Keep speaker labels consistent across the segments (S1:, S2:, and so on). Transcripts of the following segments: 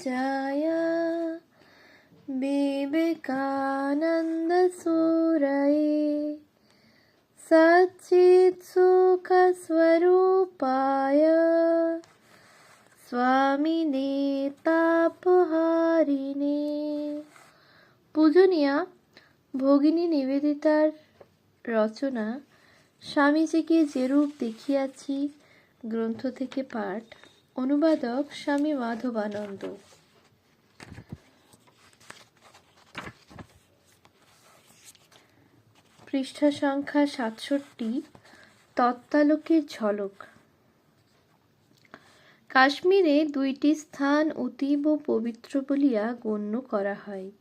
S1: जय विवेकानन्दसूरये सच्चित्सुखस्वरूपाय স্বামিনে তাপহারিণে পূজনীয়া ভগিনী নিবেদিতার রচনা স্বামীজিকে যেরূপ দেখিয়াছি গ্রন্থ থেকে পাঠ অনুবাদক স্বামী মাধবানন্দ পৃষ্ঠা সংখ্যা সাতষট্টি, তত্ত্বালোকের ঝলক। কাশ্মীরে দুইটি স্থান অতীব পবিত্র বলিয়া গণ্য করা হয়।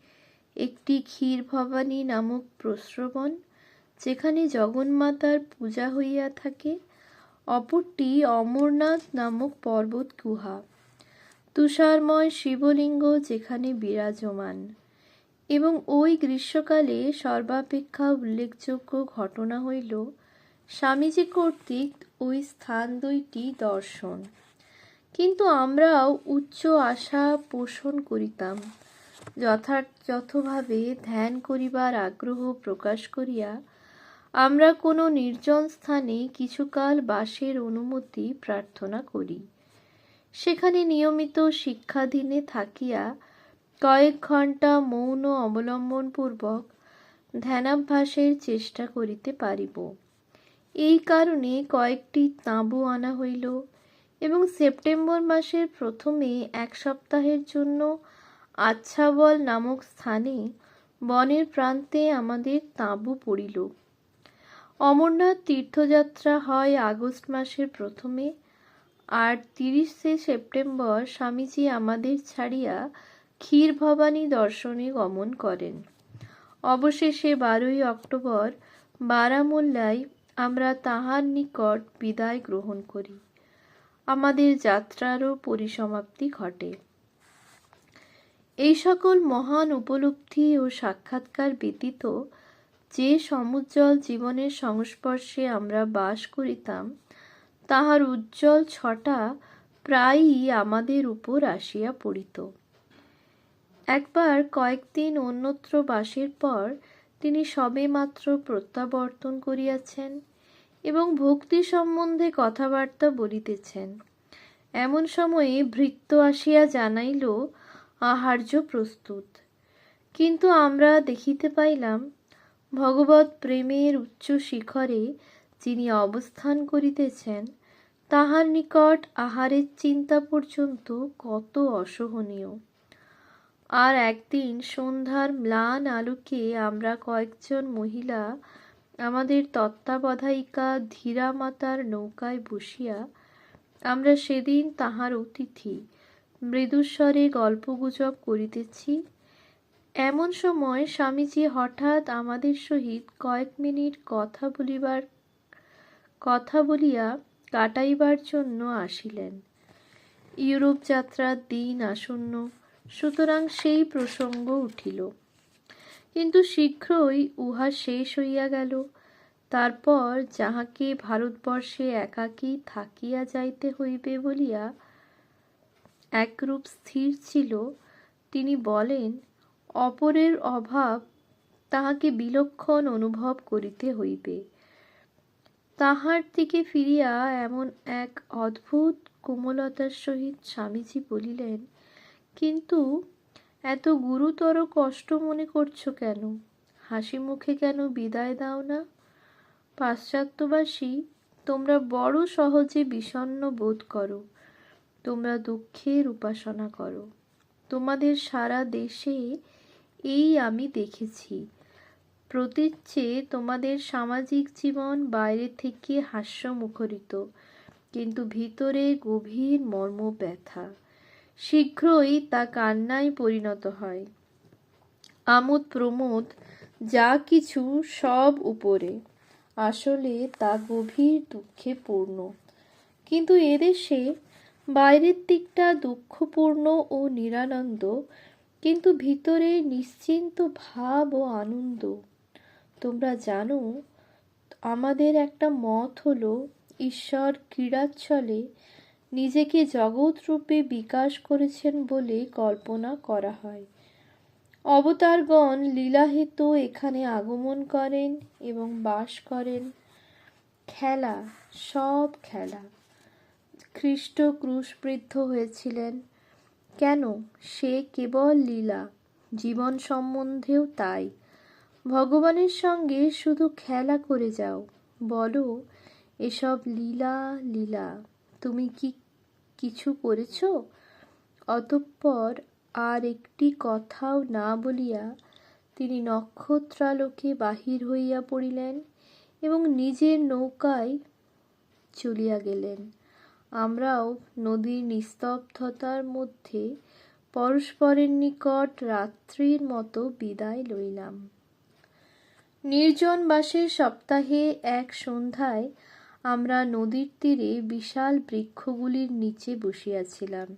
S1: একটি ক্ষীর ভবানী নামক প্রস্রবণ, যেখানে জগন্মাতার পূজা হইয়া থাকে। অপরটি অমরনাথ নামক পর্বত গুহা তুষারময় শিবলিঙ্গ যেখানে বিরাজমান। এবং ওই গ্রীষ্মকালে সর্বাপেক্ষা উল্লেখযোগ্য ঘটনা হইল স্বামীজি কর্তৃক ওই স্থান দুইটি দর্শন। কিন্তু আমরাও উচ্চ আশা পোষণ করিতাম। যথাযথভাবে ধ্যান করিবার আগ্রহ প্রকাশ করিয়া আমরা কোনো নির্জন স্থানে কিছুকাল বাসের অনুমতি প্রার্থনা করি। সেখানে নিয়মিত শিক্ষাধীনে থাকিয়া কয়েক ঘণ্টা মৌন অবলম্বনপূর্বক ধ্যানাভ্যাসের চেষ্টা করিতে পারিব। এই কারণে কয়েকটি তাঁবু আনা হইল এবং সেপ্টেম্বর মাসের প্রথমে এক সপ্তাহের জন্য আচ্ছাবল নামক স্থানে বনের প্রান্তে আমাদের তাঁবু পড়িল। অমরনাথ তীর্থযাত্রা হয় আগস্ট মাসের প্রথমে আর তিরিশে সেপ্টেম্বর স্বামীজি আমাদের ছাড়িয়া ক্ষীর ভবানী দর্শনে গমন করেন। অবশেষে বারোই অক্টোবর বারামুল্লায় আমরা তাহার নিকট বিদায় গ্রহণ করি। আমাদের যাত্রারও পরিসমাপ্তি ঘটে। এই সকল মহান উপলব্ধি ও সাক্ষাৎকার ব্যতীত যে সমুজ্জ্বল জীবনের সংস্পর্শে আমরা বাস করিতাম, তাহার উজ্জ্বল ছটা প্রায়ই আমাদের উপর আসিয়া পড়িত। একবার কয়েকদিন অন্যত্র বাসের পর তিনি সবে মাত্র প্রত্যাবর্তন করিয়াছেন এবং ভক্তি সম্বন্ধে কথাবার্তা বলিতেছেন। এমন সময়ে ভৃত্য আসিয়া জানাইল, আহার্য প্রস্তুত। কিন্তু আমরা দেখিতে পাইলাম ভগবত প্রেমের উচ্চ শিখরে যিনি অবস্থান করিতেছেন, তাহার নিকট আহারের চিন্তা পর্যন্ত কত অসহনীয়। আর একদিন সন্ধ্যার ম্লান আলোকে আমরা কয়েকজন মহিলা আমাদের তত্ত্বাবধায়িকা ধীরা মাতার নৌকায় বসিয়া আমরা সেদিন তাহার অতিথি মৃদুস্বরে গল্পগুজব করিতেছি। এমন সময় স্বামীজি হঠাৎ আমাদের সহিত কয়েক মিনিট কথা বলিবার, কথা বলিয়া কাটাইবার জন্য আসিলেন। ইউরোপ যাত্রার দিন আসন্ন। সুতরাং সেই প্রসঙ্গ উঠিল। কিন্তু শীঘ্রই উহা শেষ হইয়া গেল। তারপর যাহাকে ভারতবর্ষে একাকী থাকিয়া যাইতে হইবে বলিয়া একরূপ স্থির ছিল, তিনি বলেন, অপরের অভাব তাহাকে বিলক্ষণ অনুভব করিতে হইবে। তাহার দিকে ফিরিয়া এমন এক অদ্ভুত কোমলতার সহিত স্বামীজি বলিলেন কিন্তু এত গুরুতর কষ্ট মনে করছ কেন? হাসি মুখে কেন বিদায় দাও না? পাশ্চাত্যবাসী, তোমরা বড় সহজে বিষণ্ন বোধ করো। তোমরা দুঃখের উপাসনা করো। তোমাদের সারা দেশে এই আমি দেখেছি। প্রতীচ্যে তোমাদের সামাজিক জীবন বাইরে থেকে হাস্যমুখরিত, কিন্তু ভিতরে গভীর মর্ম ব্যথা শীঘ্রই তা কান্নায় পরিণত হয়। আমোদ প্রমোদ, যা কিছু সব উপরে। আসলে তা গভীর দুঃখে পূর্ণ। কিন্তু এদেশে বাইরের দিকটা দুঃখপূর্ণ ও নিরানন্দ, কিন্তু ভিতরে নিশ্চিন্ত ভাব ও আনন্দ। তোমরা জানো, আমাদের একটা মত হলো, ঈশ্বর ক্রীড়াচ্ছলে নিজেকে জগৎরূপে বিকাশ করেছেন বলে কল্পনা করা হয়। অবতারগণ লীলাহেতু এখানে আগমন করেন এবং বাস করেন। খেলা, সব খেলা। খ্রিস্ট ক্রুশবৃদ্ধ হয়েছিলেন। কেন? সে কেবল লীলা, জীবন সম্বন্ধেও তাই। ভগবানের সঙ্গে শুধু খেলা করে যাও, বলো, এসব লীলা লীলা। তুমি কি কিছু করেছ? অতঃপর আর একটি কথাও না বলিয়া তিনি নক্ষত্রালোকে বাহির হইয়া পড়িলেন এবং নিজের নৌকায় চলিয়া গেলেন। আমরাও নদীর নিস্তব্ধতার মধ্যে পরস্পরের নিকট রাত্রির মতো বিদায় লইলাম। নির্জন বাসের সপ্তাহে এক সন্ধ্যায় আমরা নদীর তীরে বিশাল বৃক্ষগুলির নিচে বসিয়াছিলাম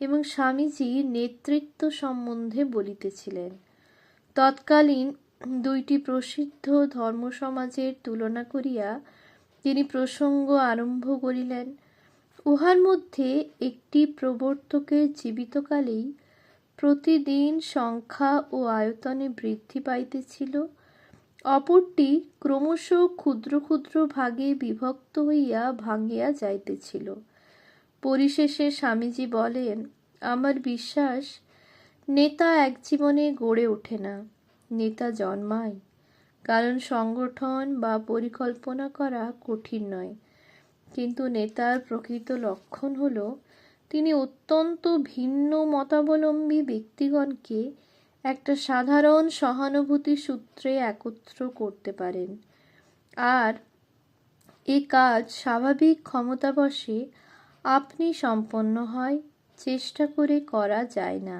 S1: এবং স্বামীজি নেতৃত্ব সম্বন্ধে বলিতেছিলেন। তৎকালীন দুইটি প্রসিদ্ধ ধর্মসমাজের তুলনা করিয়া তিনি প্রসঙ্গ আরম্ভ করিলেন, উহার মধ্যে একটি প্রবর্তকের জীবিতকালেই প্রতিদিন সংখ্যা ও আয়তনে বৃদ্ধি পাইতেছিল অপরটি ক্রমশ ক্ষুদ্র ক্ষুদ্র ভাগে বিভক্ত হইয়া ভাঙিয়া যাইতেছিল। পরিশেষে স্বামীজি বলেন, আমার বিশ্বাস, নেতা এক জীবনে গড়ে ওঠে না, নেতা জন্মায়। কারণ সংগঠন বা পরিকল্পনা করা কঠিন নয়। কিন্তু নেতার প্রকৃত লক্ষণ হল, তিনি অত্যন্ত ভিন্ন মতাবলম্বী ব্যক্তিগণকে একটা সাধারণ সহানুভূতি সূত্রে একত্র করতে পারেন। আর এ কাজ স্বাভাবিক ক্ষমতাবশে আপনি সম্পন্ন হয়, চেষ্টা করে করা যায় না।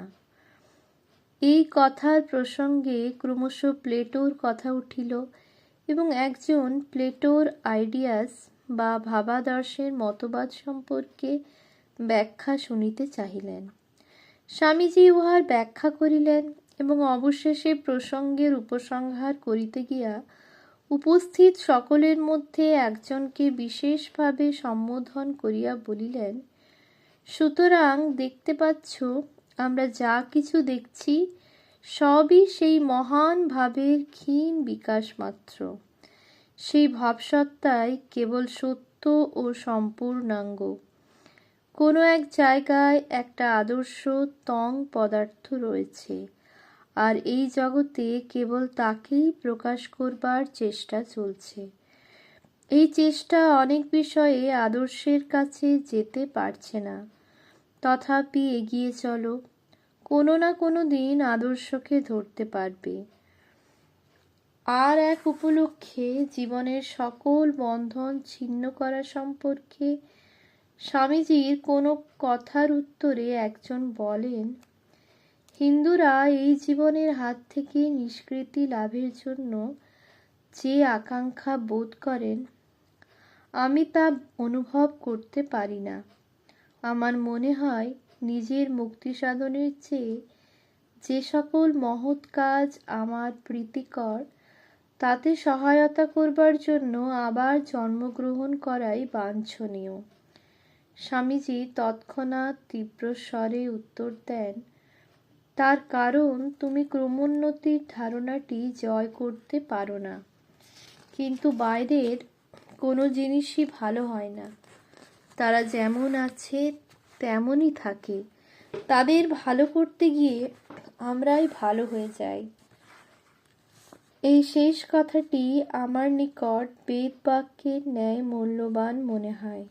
S1: এই কথার প্রসঙ্গে ক্রমশ প্লেটোর কথা উঠিল এবং একজন প্লেটোর আইডিয়াস বা ভাবাদর্শের মতবাদ সম্পর্কে ব্যাখ্যা শুনিতে চাহিলেন। স্বামীজি উহার ব্যাখ্যা করিলেন এবং অবশেষে প্রসঙ্গের উপসংহার করিতে গিয়া উপস্থিত সকলের মধ্যে একজনকে বিশেষভাবে সম্বোধন করিয়া বলিলেন, সুতরাং দেখতে পাচ্ছ, আমরা যা কিছু দেখছি, সবই সেই মহান ভাবের ক্ষীণ বিকাশ মাত্র। সেই ভাবসত্তাই কেবল সত্য ও সম্পূর্ণাঙ্গ। কোনো এক জায়গায় একটা আদর্শ তং পদার্থ রয়েছে। আর এই জগতে কেবল তাকেই প্রকাশ করবার চেষ্টা চলছে। এই চেষ্টা অনেক বিষয়ে আদর্শের কাছে যেতে পারছে না। তথাপি এগিয়ে চলো, কোনো না কোনো দিন আদর্শকে ধরতে পারবে। আর এক উপলক্ষে জীবনের সকল বন্ধন ছিন্ন করা সম্পর্কে স্বামীজির কোনো কথার উত্তরে একজন বলেন হিন্দুরা এই জীবনের হাত থেকে নিষ্কৃতি লাভের জন্য যে আকাঙ্ক্ষা বোধ করেন, আমি তা অনুভব করতে পারি না। আমার মনে হয় নিজের মুক্তি সাধনের চেয়ে যে সকল মহৎ কাজ আমার প্রীতিকর, তাতে সহায়তা করবার জন্য আবার জন্মগ্রহণ করাই বাঞ্ছনীয়। স্বামীজি তৎক্ষণাৎ তীব্র স্বরে উত্তর দেন তার কারণ তুমি ক্রমোন্নতির ধারণাটি জয় করতে পারো না। কিন্তু বাইরের কোনো জিনিসই ভালো হয় না। তারা যেমন আছে, তেমনই থাকে। তাদের ভালো করতে গিয়ে আমরাই ভালো হয়ে যাই। এই শেষ কথাটি আমার নিকট বেদ বাক্যের ন্যায় মূল্যবান মনে হয়।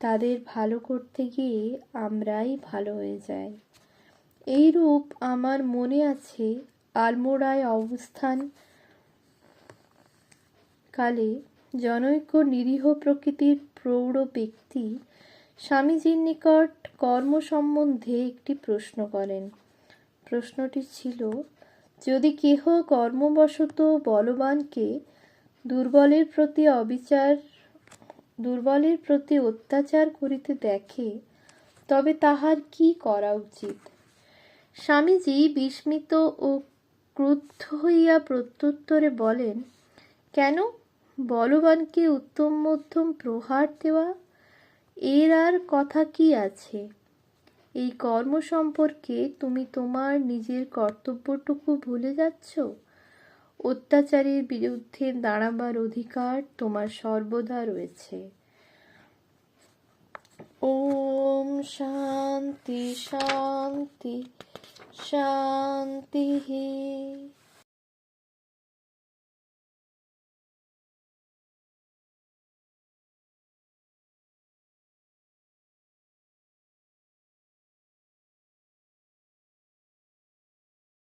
S1: তাদের ভালো করতে গিয়ে আমরাই ভালো হয়ে যাই। এই রূপ আমার মনে আছে আলমোড়ায় অবস্থান কালে জনৈক নিরীহ প্রকৃতির প্রৌঢ় ব্যক্তি স্বামীজির নিকট কর্ম সম্বন্ধে একটি প্রশ্ন করেন। প্রশ্নটি ছিল, যদি কেহ কর্মবশত বলবানকে দুর্বলের প্রতি অবিচার, দুর্বলের প্রতি অত্যাচার করিতে দেখে, তবে তাহার কি করা উচিত? স্বামীজি বিস্মিত ও ক্রুদ্ধ হইয়া প্রত্যুত্তরে বলেন, কেন? বলবানকে উত্তম মধ্যম প্রহার দেওয়া? এর আর কথা কি আছে? এই কর্ম সম্পর্কে তুমি তোমার নিজের কর্তব্যটুকু ভুলে যাচ্ছ? অত্যাচারীর বিরুদ্ধে দাঁড়াবার অধিকার তোমার সর্বদা রয়েছে। ওম শান্তি শান্তি। শান্তি